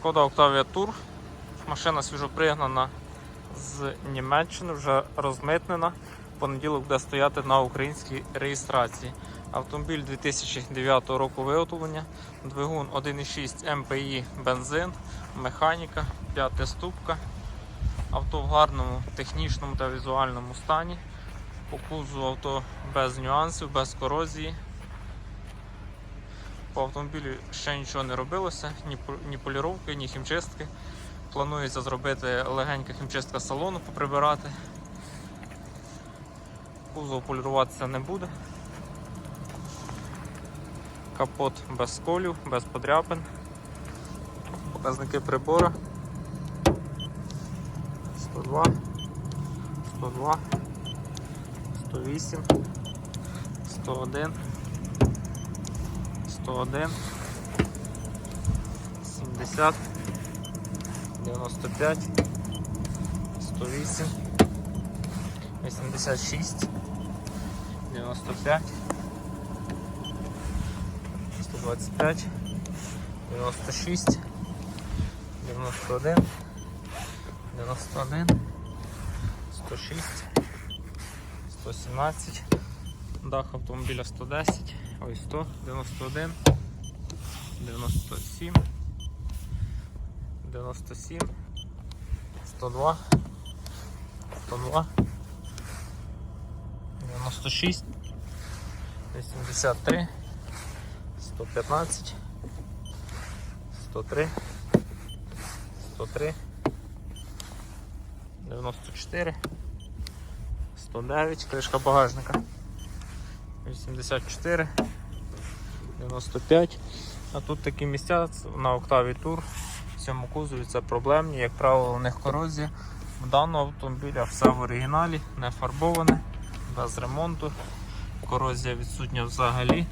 Шкода Octavia Tour. Машина свіжопригнана з Німеччини, вже розмитнена. В понеділок буде стояти на українській реєстрації. Автомобіль 2009 року виготовлення, двигун 1,6 МПІ бензин, механіка, п'ятиступка. Авто в гарному технічному та візуальному стані. По кузу авто без нюансів, без корозії. По автомобілю ще нічого не робилося, ні, поліровки, ні хімчистки. Планується зробити легенька хімчистка салону, поприбирати. Кузов поліруватися не буде. Капот без сколів, без подряпин. Показники прибору. 102, 102, 108, 101. 101, 70, 95, 108, 86, 95, 125, 96, 91, 91, 106, 117, дах автомобіля 110, ой 100, 91, 97, 97, 102, 102, 96, 83, 115, 103, 103, 94, 109, кришка багажника. 84, 95. А тут такі місця на октаві тур в цьому кузові це проблемні, як правило, у них корозія. В даного автомобіля все в оригіналі, не фарбоване, без ремонту. Корозія відсутня взагалі.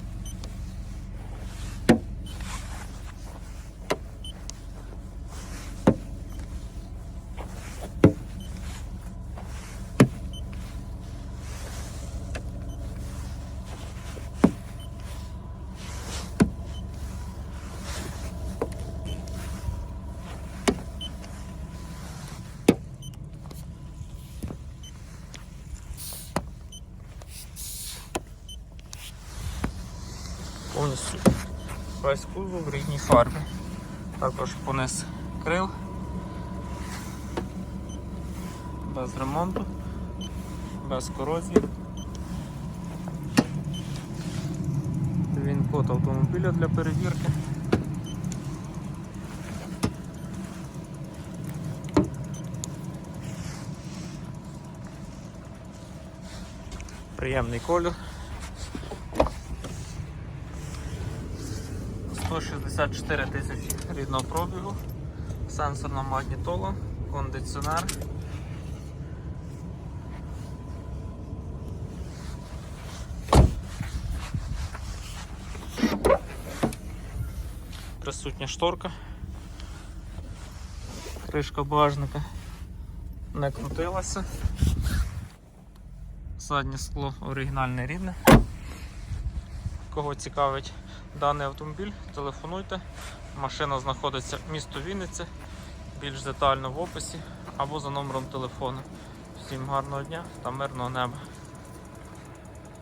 Повністю весь кузов в рідній фарбі. Також пониз крил. Без ремонту, без корозії. Він код автомобіля для перевірки. Приємний колір. 164 тисячі рідного пробігу, сенсорна магнітола, кондиціонер. Присутня шторка, кришка багажника не крутилася. Заднє скло оригінальне рідне. Кого цікавить даний автомобіль, телефонуйте. Машина знаходиться в місто Вінниця, більш детально в описі або за номером телефону. Всім гарного дня та мирного неба.